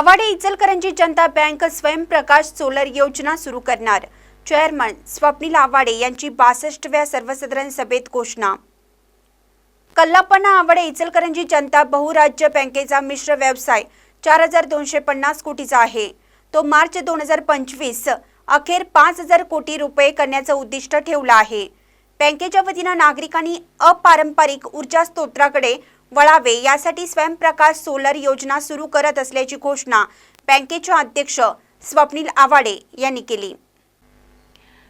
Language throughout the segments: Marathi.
आवाडे इचलकरंजी जनता बँक स्वयंप्रकाश सोलर योजना सुरू करणार. चेअरमन स्वप्नील आवाडे यांची बासष्टव्या सर्वसाधारण सभेत घोषणा. कल्लापना आवाडे इचलकरंजी जनता बहुराज्य बँकेचा मिश्र व्यवसाय चार हजार दोनशे पन्नास कोटीचा आहे. तो मार्च दोन हजार पंचवीस अखेर पाच हजार कोटी रुपये करण्याचं उद्दिष्ट ठेवलं आहे. बँकेच्या वतीनं नागरिकांनी अपारंपरिक ऊर्जा स्तोत्राकडे वळावे यासाठी स्वयंप्रकाश सोलर योजना सुरू करत असल्याची घोषणा बँकेच्या अध्यक्ष स्वप्नील आवाडे यांनी केली.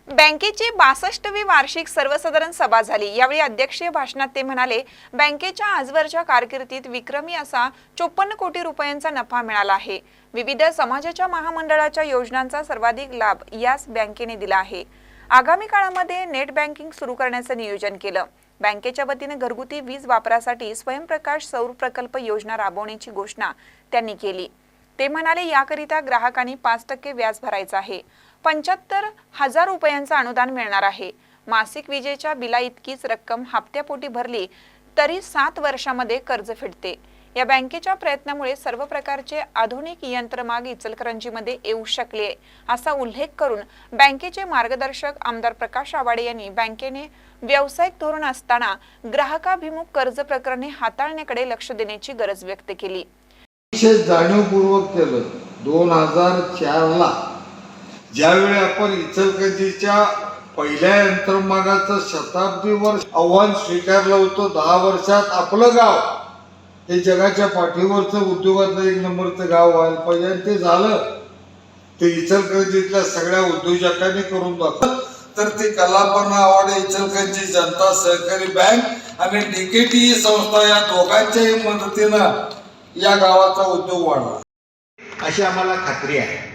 बँकेची बासष्टवी वार्षिक सर्वसाधारण सभा झाली. यावेळी अध्यक्षीय भाषणात ते म्हणाले बँकेच्या आजवरच्या कारकिर्दीत विक्रमी असा चोपन्न कोटी रुपयांचा नफा मिळाला आहे. विविध समाजाच्या महामंडळाच्या योजनांचा सर्वाधिक लाभ याच बँकेने दिला आहे. आगामी काळामध्ये नेट बँकिंग सुरू करण्याचं नियोजन केलं. बँकेच्या वतीने घरगुती वीज वापरासाठी स्वयंप्रकाश सौर प्रकल्प योजना राबवण्याची घोषणा त्यांनी केली. ते म्हणाले याकरिता ग्राहकांनी पाच टक्के व्याज भरायचं आहे. पंच्याहत्तर हजार रुपयांचं अनुदान मिळणार आहे. मासिक विजेच्या बिला इतकीच रक्कम हप्त्यापोटी भरली तरी सात वर्षामध्ये कर्ज फेडते. या बँकेच्या प्रयत्नामुळे सर्व प्रकारचे आधुनिक यंत्रमाग इचलकरंजीमध्ये येऊ शकले असा उल्लेख करून बँकेचे मार्गदर्शक आमदार प्रकाश आवाडे यांनी बँकेने व्यावसायिक धोरण असताना ग्राहकाभिमुख कर्ज प्रकरणे हाताळण्याकडे लक्ष देण्याची गरज व्यक्त केली. जाणीवपूर्वक केलं. दोन हजार चारला ज्यावेळी आपण इचलकरंजीच्या पहिल्या यंत्रमागाचं शताब्दी वर्ष आव्हान स्वीकारलं होतं दहा वर्षात आपलं गाव हे जगाच्या पाठीवरचं उद्योगातलं एक नंबरचं गाव व्हायला पाहिजे. आणि ते झालं. ते इचलकरंजीतल्या सगळ्या उद्योजकांनी करून दाखवलं. तर ते कलापना आवाडे इचलकरंजी जनता सहकारी बँक आणि डीकेटी संस्था या दोघांच्याही मदतीनं या गावाचा उद्योग वाढला. अशी आम्हाला खात्री आहे.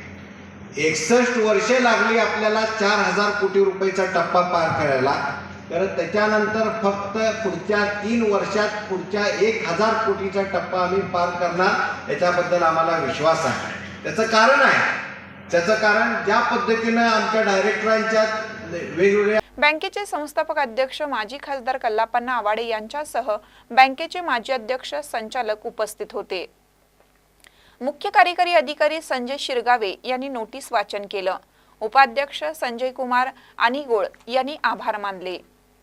एकसष्ट वर्षे लागली आपल्याला चार हजार कोटी रुपयाचा टप्पा पार करायला. कारण त्याच्यानंतर फक्त पुढच्या तीन वर्षात पुढच्या एक हजार कोटीचा टप्पा आम्ही पार करणार याच्याबद्दल आम्हाला विश्वास आहे. त्याचं कारण आहे. त्याचं कारण ज्या पद्धतीनं आमच्या डायरेक्टरांच्या वेगवेगळ्या बँकेचे संस्थापक अध्यक्ष माजी खासदार कल्लापन्ना आवाडे यांच्यासह बँकेचे माजी अध्यक्ष संचालक उपस्थित होते. मुख्य कार्यकारी अधिकारी संजय शिरगावे यांनी नोटीस वाचन केलं. उपाध्यक्ष संजय कुमार अनिगोळ यांनी आभार मानले.